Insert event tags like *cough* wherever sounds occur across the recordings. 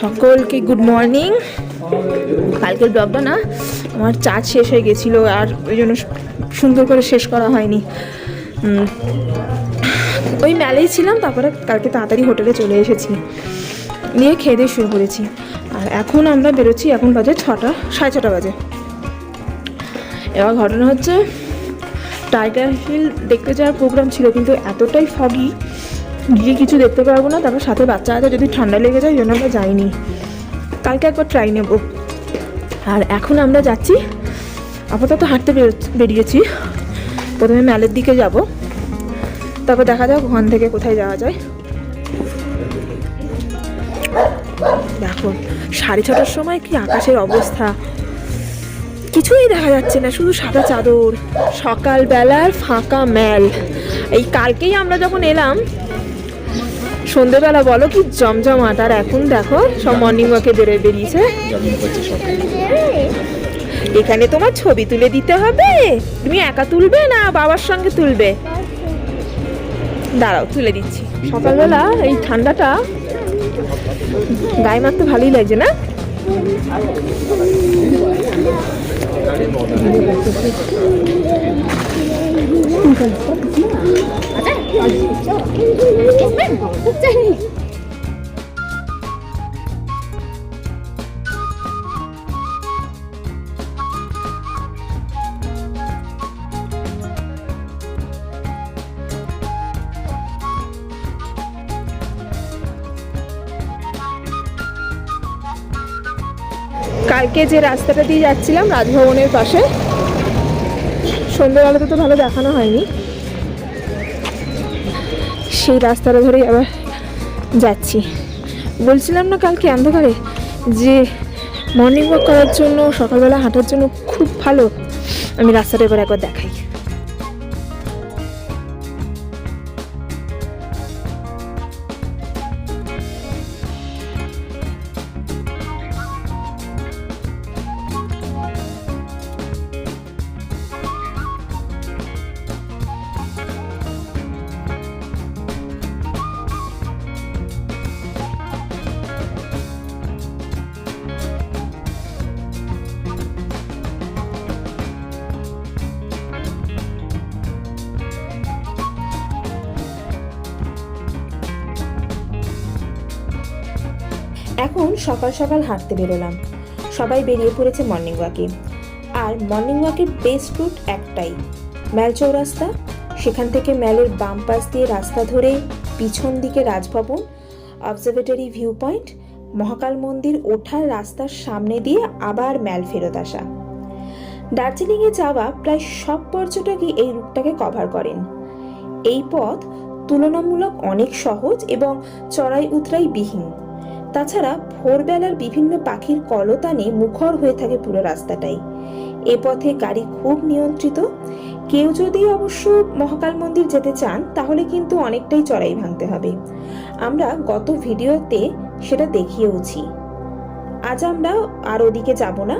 সকলকে good morning কালকের ব্লগটা না আমার চার্জ শেষ হয়ে গেছিল আর ওই জন্য সুন্দর করে শেষ করা হয়নি। ওই মেলেই ছিলাম, তারপরে কালকে তাড়াতাড়ি হোটেলে চলে এসেছি। নিয়ে খেয়ে দিয়ে শুরু করেছি আর এখন আমরা বেরোচ্ছি এখন বাজে ছটা, সাড়ে ছটা বাজে। এবার ঘটনা হচ্ছে টাইগার হিল দেখতে যাওয়ার প্রোগ্রাম ছিল, কিন্তু এতটাই ফগি গিয়ে কিছু দেখতে পারব না, তারপর সাথে বাচ্চা আছে, যদি ঠান্ডা লেগে যায় জন্য আমরা যাইনি। কালকে একবার ট্রাই নেব। আর এখন আমরা যাচ্ছি, আপাতত হাঁটতে বেরো- বেরিয়েছি। প্রথমে ম্যালের দিকে যাব, তারপর দেখা যাক ওখান থেকে কোথায় যাওয়া যায়। দেখো, সাড়ে ছটার সময় কি আকাশের অবস্থা? কিছুই দেখা যাচ্ছে না, শুধু সাদা চাদর, সকালবেলার ফাঁকা ম্যাল এই কালকেই আমরা যখন এলাম সন্ধেবেলা বলো কি জমজমাট, আর এখন দেখো সব মর্নিং ওয়াকে বেরোয় বেরিয়েছে। এখানে তোমার ছবি তুলে দিতে হবে। তুমি একা তুলবে না বাবার সঙ্গে তুলবে? দাঁড়াও, তুলে দিচ্ছি। সকালবেলা এই ঠান্ডাটা গায়ে মারতে ভালোই লাগছে না? কালকে যে রাস্তাটা দিয়ে যাচ্ছিলাম রাজভবনের পাশে সন্ধ্যেবেলাতে তো ভালো দেখানো হয়নি। সেই রাস্তাটা ধরেই আবার যাচ্ছি। বলছিলাম না কালকে অন্ধকারে যে মর্নিং ওয়াক করার জন্য, সকালবেলা হাঁটার জন্য খুব ভালো। আমি রাস্তাটা এবার একবার দেখাই। এখন সকাল সকাল হাঁটতে বেরোলাম। সবাই বেরিয়ে পড়েছে মর্নিং ওয়াকে আর মর্নিং ওয়াকের বেস্ট রুট একটাই। ম্যাল চৌরাস্তা, সেখান থেকে ম্যালের বাম পাশ দিয়ে রাস্তা ধরে পিছন দিকে Rajbhavan observatory view point Mahakal মন্দির ওঠার রাস্তার সামনে দিয়ে আবার ম্যাল ফেরত আসা। দার্জিলিংয়ে যাওয়া প্রায় সব পর্যটকই এই রুটটাকে কভার করেন। এই পথ তুলনামূলক অনেক সহজ এবং চড়াই উতরাই বিহীন। তাছাড়া ভোরবেলার বিভিন্ন পাখির কলতানে মুখর হয়ে থাকে পুরো রাস্তাটাই। এ পথে গাড়ি খুব নিয়ন্ত্রিত। কেউ যদি অবশ্য মহাকাল মন্দির যেতে চান, তাহলে কিন্তু অনেকটাই চড়াই ভাঙতে হবে। আমরা গত ভিডিওতে সেটা দেখিয়েওছি। আজ আমরা আর ওদিকে যাব না।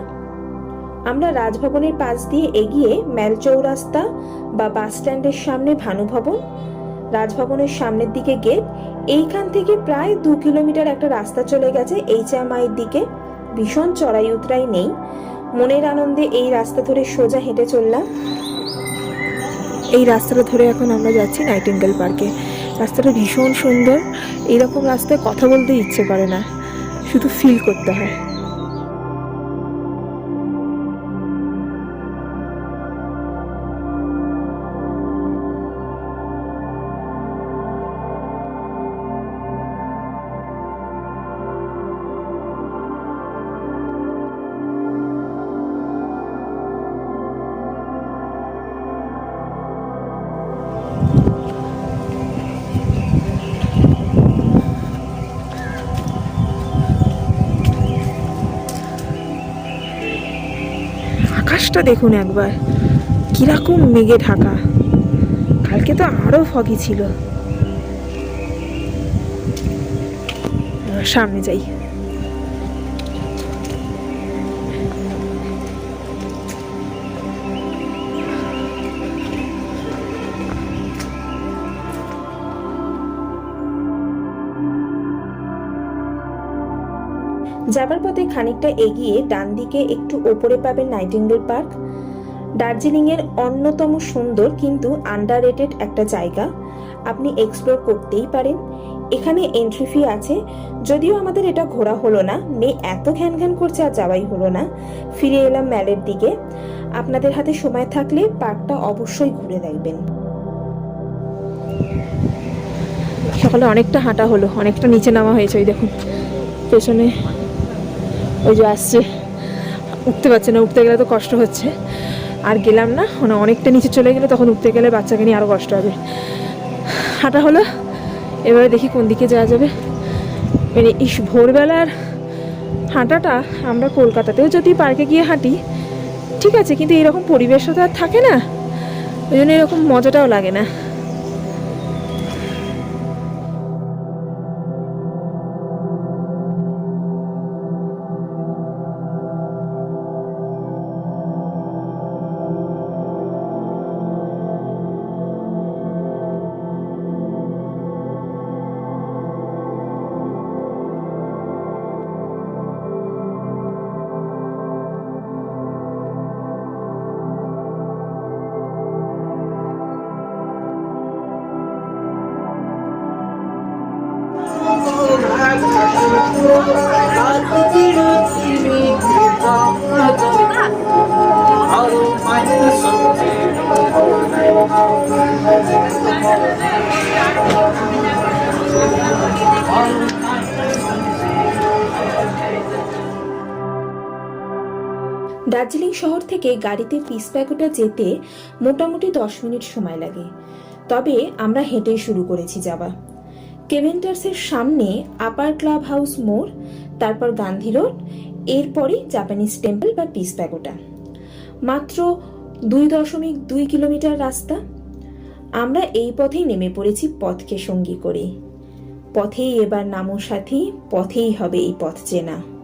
আমরা রাজভবনের পাশ দিয়ে এগিয়ে ম্যাল চৌরাস্তা বা বাস স্ট্যান্ডের সামনে ভানুভবন রাজভবনের সামনের দিকে গেট এইখান থেকে প্রায় দু কিলোমিটার একটা রাস্তা চলে গেছে এইচএমআই এর দিকে। ভীষণ চড়াই উতরাই নেই। মনের আনন্দে এই রাস্তা ধরে সোজা হেঁটে চললাম। এই রাস্তাটা ধরে এখন আমরা যাচ্ছি নাইটিঙ্গেল পার্কে। রাস্তাটা ভীষণ সুন্দর। এইরকম রাস্তায় কথা বলতে ইচ্ছে করে না। শুধু ফিল করতে হয়। আকাশটা দেখুন একবার। কীরকম মেঘে ঢাকা। কালকে তো আরও ফগি ছিল। সামনে যাই। যাবার পথে খানিকটা এগিয়ে ডান দিকে একটু ওপরে পাবেন নাইটিঙ্গেল পার্ক। দার্জিলিংয়ের অন্যতম সুন্দর কিন্তু আন্ডার একটা জায়গা। আপনি এক্সপ্লোর করতেই পারেন। এখানে এন্ট্রি ফি আছে। যদিও আমাদের এটা ঘোরা হলো না, মেয়ে এত ঘ্যান ঘ্যান করছে আর যাওয়াই হলো না। ফিরে এলাম ম্যালের দিকে। আপনাদের হাতে সময় থাকলে পার্কটা অবশ্যই ঘুরে দেখবেন। সকালে অনেকটা হাঁটা হলো, অনেকটা নিচে নামা হয়েছে, ওই দেখুন। পেছনে ওই যে আসছে। উঠতে পারছে না, উঠতে গেলে তো কষ্ট হচ্ছে। আর গেলাম না মানে অনেকটা নিচে চলে গেলে, তখন উঠতে গেলে বাচ্চাকে নিয়ে আরও কষ্ট হবে। হাঁটা হলো, এবারে দেখি কোন দিকে যাওয়া যাবে। মানে ইস, ভোরবেলার হাঁটাটা আমরা কলকাতাতেও যদি পার্কে গিয়ে হাঁটি, ঠিক আছে, কিন্তু এরকম পরিবেশও তো আর থাকে না। ওই জন্য এরকম মজাটাও লাগে না। দার্জিলিং শহর থেকে গাড়িতে পিস প্যাকোটা যেতে মোটামুটি দশ মিনিট সময় লাগে। তবে আমরা হেঁটেই শুরু করেছি যাওয়া। কেভেন্টার্সের সামনে আপার ক্লাব হাউস মোড়, তারপর গান্ধী রোড, এরপরই জাপানিজ টেম্পল বা পিস প্যাগোটা মাত্র দুই দশমিক দুই কিলোমিটার রাস্তা। আমরা এই পথেই নেমে পড়েছি পথকে সঙ্গী করে পথেই এবার নামো সাথী, পথেই হবে এই পথ চেনা।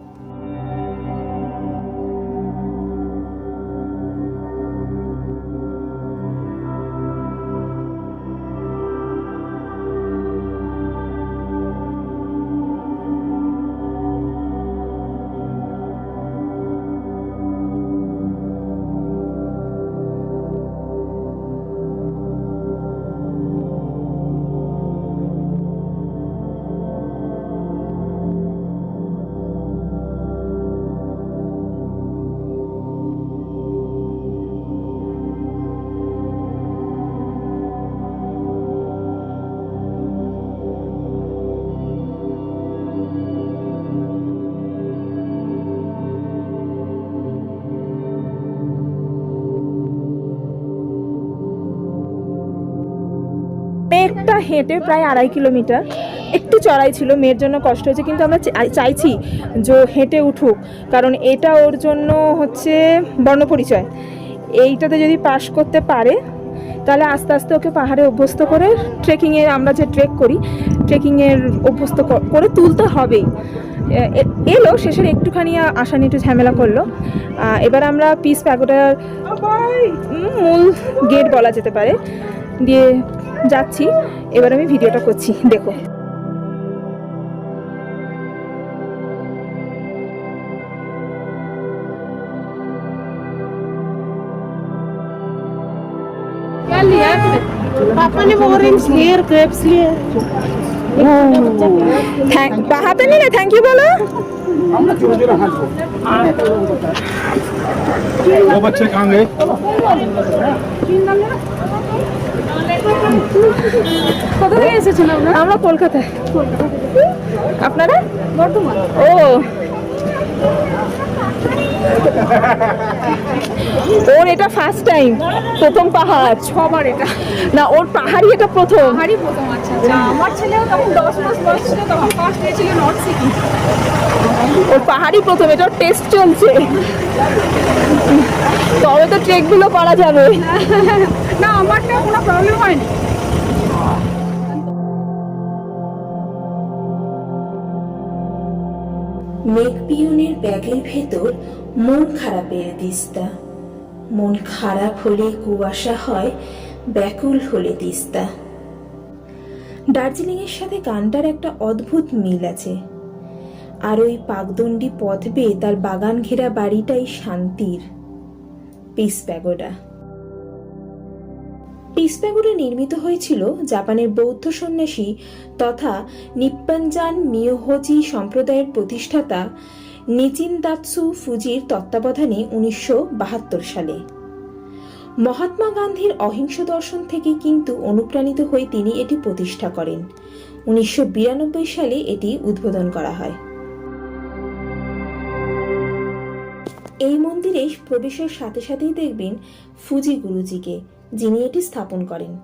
হেঁটে প্রায় আড়াই কিলোমিটার। একটু চড়াই ছিল, মেয়ের জন্য কষ্ট হয়েছে, কিন্তু আমরা চাই- চাইছি যে হেঁটে উঠুক, কারণ এটা ওর জন্য হচ্ছে বর্ণপরিচয়। এইটাতে যদি পাশ করতে পারে, তাহলে আস্তে আস্তে ওকে পাহাড়ে অভ্যস্ত করে ট্রেকিংয়ে আমরা যে ট্রেক করি ট্রেকিংয়ের অভ্যস্ত করে তুলতে হবেই। এলো, শেষের একটুখানি আশা নিয়ে একটু ঝামেলা করল। এবার আমরা পিস প্যাগোটার মূল গেট বলা যেতে পারে। দিয়ে যাচ্ছি এবার আমি ভিডিওটা করছি দেখো क्या लिया आपने? पापा ने वो ऑरेंज लेयर ग्रेप्स लिए থ্যাংক হাতে নিলে থ্যাংক ইউ বলো वो बच्चे कहाँ गए কোথা থেকে এসেছেন আপনারা? আমরা কলকাতায়। আপনারা? বর্ধমান। ও। ওর এটা ফার্স্ট টাইম প্রথম পাহাড়। ছবার এটা। না ওর পাহাড়ি এটা প্রথম। পাহাড়ি প্রথম আচ্ছা আচ্ছা। আমার ছেলেও তখন দশ মাস বয়স ছিল তখন ফার্স্ট হয়েছিল নর্থ সিকিম ওর পাহাড়ি প্রথম এটা টেস্ট চলছে। তবে তো ট্রেকগুলো করা যাবে। *laughs* না আমারটা কোনো প্রবলেম হয়নি। মেঘপিয়নের ব্যাগের ভেতর মন খারাপের দিস্তা। মন খারাপ হলে কুয়াশা হয়, ব্যাকুল হলে তিস্তা দার্জিলিংয়ের সাথে গানটার একটা অদ্ভুত মিল আছে। আর ওই পাকদণ্ডী পথ বেয়ে তার বাগান ঘেরা বাড়িটাই শান্তির। পিস প্যাগোডা পিস প্যাগোডা নির্মিত হয়েছিল জাপানের বৌদ্ধ সন্ন্যাসী তথা নিপ্পনজান মিয়োহজি সম্প্রদায়ের প্রতিষ্ঠাতা নিচিন দাৎসু ফুজির তত্ত্বাবধানে উনিশশো বাহাত্তর সালে। মহাত্মা গান্ধীর অহিংস দর্শন থেকে কিন্তু অনুপ্রাণিত হয়ে তিনি এটি প্রতিষ্ঠা করেন। উনিশশো বিরানব্বই সালে এটি উদ্বোধন করা হয়। এই মন্দিরে প্রবেশের সাথে সাথেই দেখবেন ফুজি গুরুজিকে। যিনি এটি স্থাপন করেন।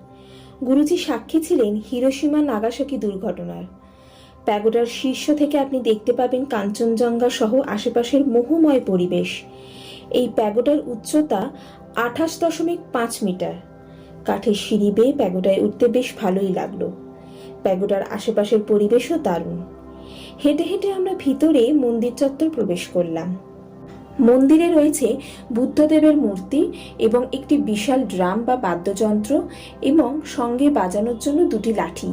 গুরুজি সাক্ষী ছিলেন হিরোসীমা নাগাসাকি দুর্ঘটনার। প্যাগোডার শীর্ষ থেকে আপনি দেখতে পাবেন কাঞ্চনজঙ্ঘা সহ আশেপাশের মোহময় পরিবেশ। এই প্যাগোডার উচ্চতা আঠাশ দশমিক পাঁচ মিটার। কাঠের সিঁড়ি বেয়ে প্যাগোডায় উঠতে বেশ ভালোই লাগল। প্যাগোডার আশেপাশের পরিবেশও দারুণ। হেঁটে হেঁটে আমরা ভিতরে মন্দির চত্বর প্রবেশ করলাম। মন্দিরে রয়েছে বুদ্ধদেবের মূর্তি এবং একটি বিশাল ড্রাম বা বাদ্যযন্ত্র এবং সঙ্গে বাজানোর জন্য দুটি লাঠি।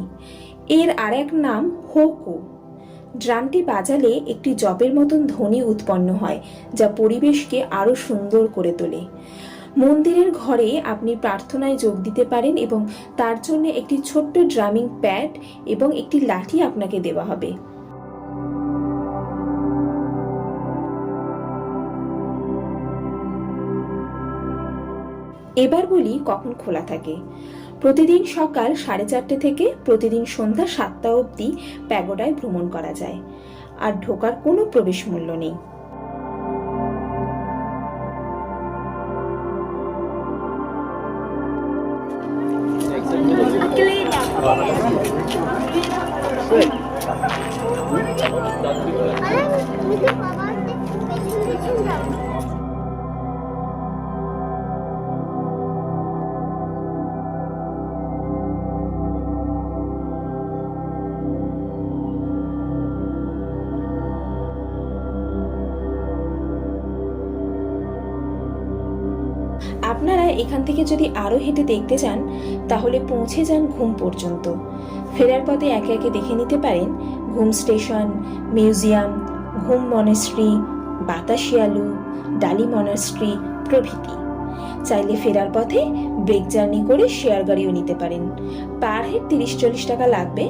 এর আর এক নাম হোকু। ড্রামটি বাজালে একটি জপের মতন ধ্বনি উৎপন্ন হয়, যা পরিবেশকে আরও সুন্দর করে তোলে। মন্দিরের ঘরে আপনি প্রার্থনায় যোগ দিতে পারেন এবং তার জন্য একটি ছোট্ট ড্রামিং প্যাড এবং একটি লাঠি আপনাকে দেওয়া হবে। এবার বলি কখন খোলা থাকে। প্রতিদিন সকাল সাড়ে চারটে থেকে প্রতিদিন সন্ধ্যা সাতটা অবধি প্যাগোডায় ভ্রমণ করা যায়। আর ঢোকার কোনো প্রবেশ মূল্য নেই। এখান থেকে যদি আরও হেঁটে দেখতে চান, তাহলে পৌঁছে যান ঘুম পর্যন্ত। ফেরার পথে একে একে দেখে নিতে পারেন Ghum station, museum, Ghum monastery Batasia Loop Dali monastery প্রভৃতি। চাইলে ফেরার পথে ব্রেক জার্নি করে শেয়ার গাড়িও নিতে পারেন। পার হেড তিরিশ চল্লিশ টাকা লাগবে।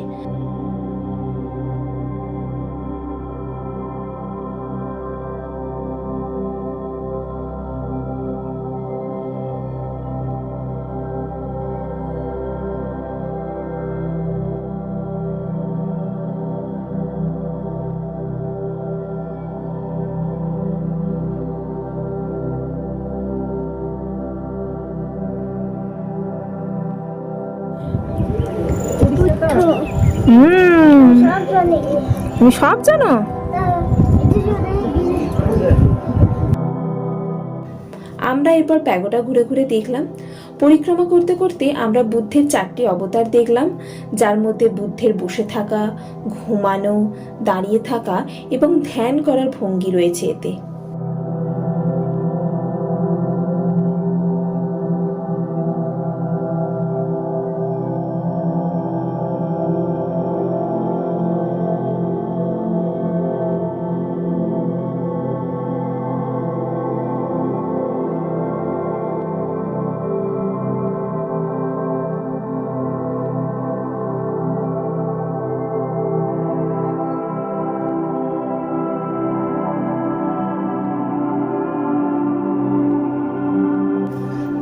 হুম। তুমি সব জানো? আমরা এরপর প্যাগোটা ঘুরে ঘুরে দেখলাম। পরিক্রমা করতে করতে আমরা বুদ্ধের চারটি অবতার দেখলাম, যার মধ্যে বুদ্ধের বসে থাকা, ঘুমানো, দাঁড়িয়ে থাকা এবং ধ্যান করার ভঙ্গি রয়েছে এতে।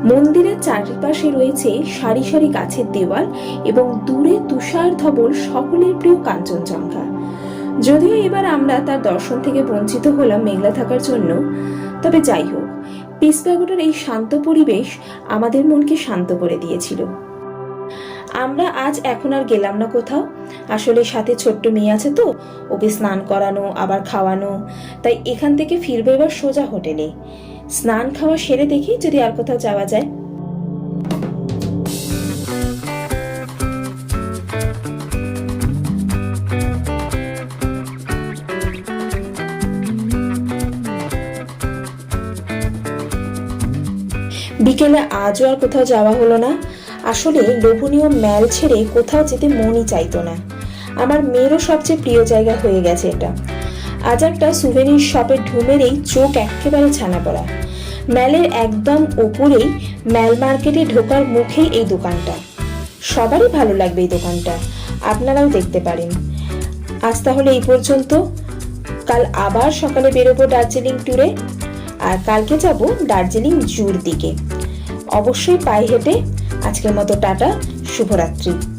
মন্দিরের চারিপাশে রয়েছে সারি সারি গাছের দেওয়াল এবং দূরে তুষার ধবল সকলের প্রিয় কাঞ্চনজঙ্ঘা। যদিও এবার আমরা তার দর্শন থেকে বঞ্চিত হলাম মেঘলা থাকার জন্য, তবে যাই হোক পিসপ্যাগোটার এই শান্ত পরিবেশ আমাদের মনকে শান্ত করে দিয়েছিল। আমরা আজ এখন আর গেলাম না কোথাও। আসলে সাথে ছোট্ট মেয়ে আছে তো, ওকে স্নান করানো, আবার খাওয়ানো, তাই এখান থেকে ফিরবে এবার সোজা হোটেলে। স্নান খাওয়া সেরে দেখি যদি আর কোথাও যাওয়া যায়। বিকেলে আজও আর কোথাও যাওয়া হলো না। আসলে লোভনীয় ম্যাল ছেড়ে কোথাও যেতে মনই চাইতো না। আমার মেয়েরও সবচেয়ে প্রিয় জায়গা হয়ে গেছে এটা। আজ একটা সুভেনির শপে ঢুমেরেই চোখ একেবারে ছানা পড়া। ম্যালের একদম ওপরেই ম্যাল মার্কেটে ঢোকার মুখেই এই দোকানটা। সবারই ভালো লাগবে এই দোকানটা, আপনারাও দেখতে পারেন। আজ তাহলে এই পর্যন্ত। কাল আবার সকালে বেরোবো দার্জিলিং ট্যুরে আর কালকে যাব দার্জিলিং জুর দিকে। অবশ্যই পায়ে হেঁটে আজকের মতো টাটা, শুভরাত্রি।